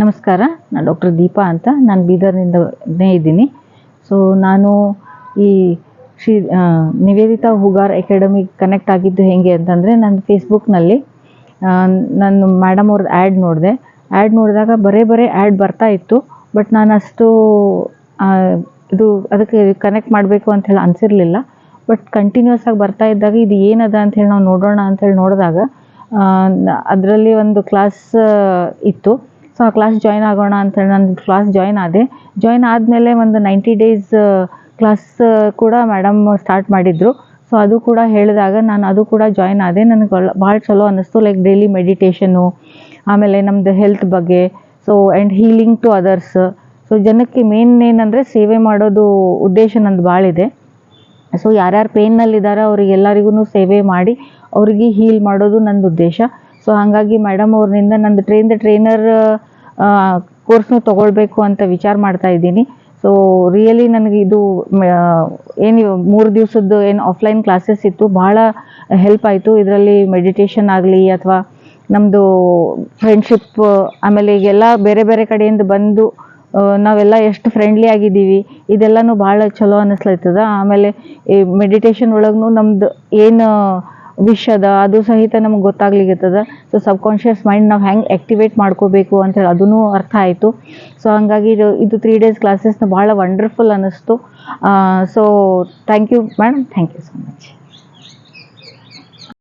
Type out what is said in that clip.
ನಮಸ್ಕಾರ, ನಾನು ಡಾಕ್ಟರ್ ದೀಪಾ ಅಂತ. ನಾನು ಬೀದರ್ನಿಂದನೇ ಇದ್ದೀನಿ. ಸೊ ನಾನು ಈ ಶ್ರೀ ನಿವೇದಿತಾ ಹುಗಾರ್ ಅಕಾಡೆಮಿ ಕನೆಕ್ಟ್ ಆಗಿದ್ದು ಹೇಗೆ ಅಂತಂದರೆ, ನಾನು ಫೇಸ್ಬುಕ್ನಲ್ಲಿ ನಾನು ಮ್ಯಾಡಮ್ ಅವ್ರದ್ದು ಆ್ಯಡ್ ನೋಡಿದೆ. ಆ್ಯಡ್ ನೋಡಿದಾಗ ಬರೇ ಬರೇ ಆ್ಯಡ್ ಬರ್ತಾ ಇತ್ತು. ಬಟ್ ನಾನು ಅಷ್ಟು ಇದು ಅದಕ್ಕೆ ಕನೆಕ್ಟ್ ಮಾಡಬೇಕು ಅಂತ ಹೇಳಿ ಅನಿಸಿರಲಿಲ್ಲ. ಬಟ್ ಕಂಟಿನ್ಯೂಸ್ ಆಗಿ ಬರ್ತಾ ಇದ್ದಾಗ ಇದು ಏನದ ಅಂತ ಹೇಳಿ ನಾವು ನೋಡೋಣ ಅಂತ ಹೇಳಿ ನೋಡಿದಾಗ ಅದರಲ್ಲಿ ಒಂದು ಕ್ಲಾಸ್ ಇತ್ತು. ಸೊ ಆ ಕ್ಲಾಸ್ ಜಾಯ್ನ್ ಆಗೋಣ ಅಂತ ಹೇಳಿ ನಾನು ಕ್ಲಾಸ್ ಜಾಯ್ನ್ ಆದೆ. ಜಾಯ್ನ್ ಆದಮೇಲೆ ಒಂದು ನೈಂಟಿ ಡೇಸ್ ಕ್ಲಾಸ್ ಕೂಡ ಮೇಡಮ್ ಸ್ಟಾರ್ಟ್ ಮಾಡಿದರು. ಸೊ ಅದು ಕೂಡ ಹೇಳಿದಾಗ ನಾನು ಅದು ಕೂಡ ಜಾಯ್ನ್ ಆದೆ. ನನಗೆ ಭಾಳ ಚಲೋ ಅನ್ನಿಸ್ತು ಲೈಕ್ ಡೈಲಿ ಮೆಡಿಟೇಷನು ಆಮೇಲೆ ನಮ್ಮದು ಹೆಲ್ತ್ ಬಗ್ಗೆ so and healing to others so ಜನಕ್ಕೆ ಮೇನ್ ಏನಂದರೆ ಸೇವೆ ಮಾಡೋದು ಉದ್ದೇಶ ನಂದು ಭಾಳ ಇದೆ. ಸೊ ಯಾರ್ಯಾರು ಪೇನ್ನಲ್ಲಿದ್ದಾರೆ ಅವರಿಗೆಲ್ಲರಿಗೂ ಸೇವೆ ಮಾಡಿ ಅವರಿಗೆ ಹೀಲ್ ಮಾಡೋದು ನಂದು ಉದ್ದೇಶ. ಸೊ ಹಾಗಾಗಿ ಮೇಡಮ್ ಅವ್ರನಿಂದ ನಂದು ಟ್ರೈನ್ ದ ಟ್ರೈನರ್ ಕೋರ್ಸ್ನು ತೊಗೊಳ್ಬೇಕು ಅಂತ ವಿಚಾರ ಮಾಡ್ತಾ ಇದ್ದೀನಿ. ಸೊ ರಿಯಲಿ ನನಗೆ ಇದು ಏನು ಮೂರು ದಿವಸದ್ದು ಏನು ಆಫ್ಲೈನ್ ಕ್ಲಾಸಸ್ ಇತ್ತು, ಭಾಳ ಹೆಲ್ಪ್ ಆಯಿತು. ಇದರಲ್ಲಿ ಮೆಡಿಟೇಷನ್ ಆಗಲಿ ಅಥವಾ ನಮ್ಮದು ಫ್ರೆಂಡ್ಶಿಪ್ ಆಮೇಲೆ ಈಗೆಲ್ಲ ಬೇರೆ ಬೇರೆ ಕಡೆಯಿಂದ ಬಂದು ನಾವೆಲ್ಲ ಎಷ್ಟು ಫ್ರೆಂಡ್ಲಿ ಆಗಿದ್ದೀವಿ, ಇದೆಲ್ಲನೂ ಭಾಳ ಚಲೋ ಅನ್ನಿಸ್ಲತ್ತದ ಆಮೇಲೆ ಈ ಮೆಡಿಟೇಷನ್ ಒಳಗೂ ನಮ್ದು ಏನು ವಿಶ್ ಅದ ಅದು ಸಹಿತ ನಮ್ಗೆ ಗೊತ್ತಾಗ್ಲಿಕ್ಕತ್ತದ ಸೊ ಸಬ್ಕಾನ್ಷಿಯಸ್ ಮೈಂಡ್ ನಾವು ಹೆಂಗೆ ಆ್ಯಕ್ಟಿವೇಟ್ ಮಾಡ್ಕೋಬೇಕು ಅಂತೇಳಿ ಅದೂ ಅರ್ಥ ಆಯಿತು. ಸೊ ಹಂಗಾಗಿ ಇದು ಇದು ತ್ರೀ ಡೇಸ್ ಕ್ಲಾಸಸ್ನ ಭಾಳ ವಂಡರ್ಫುಲ್ ಅನ್ನಿಸ್ತು. So thank you madam thank you so much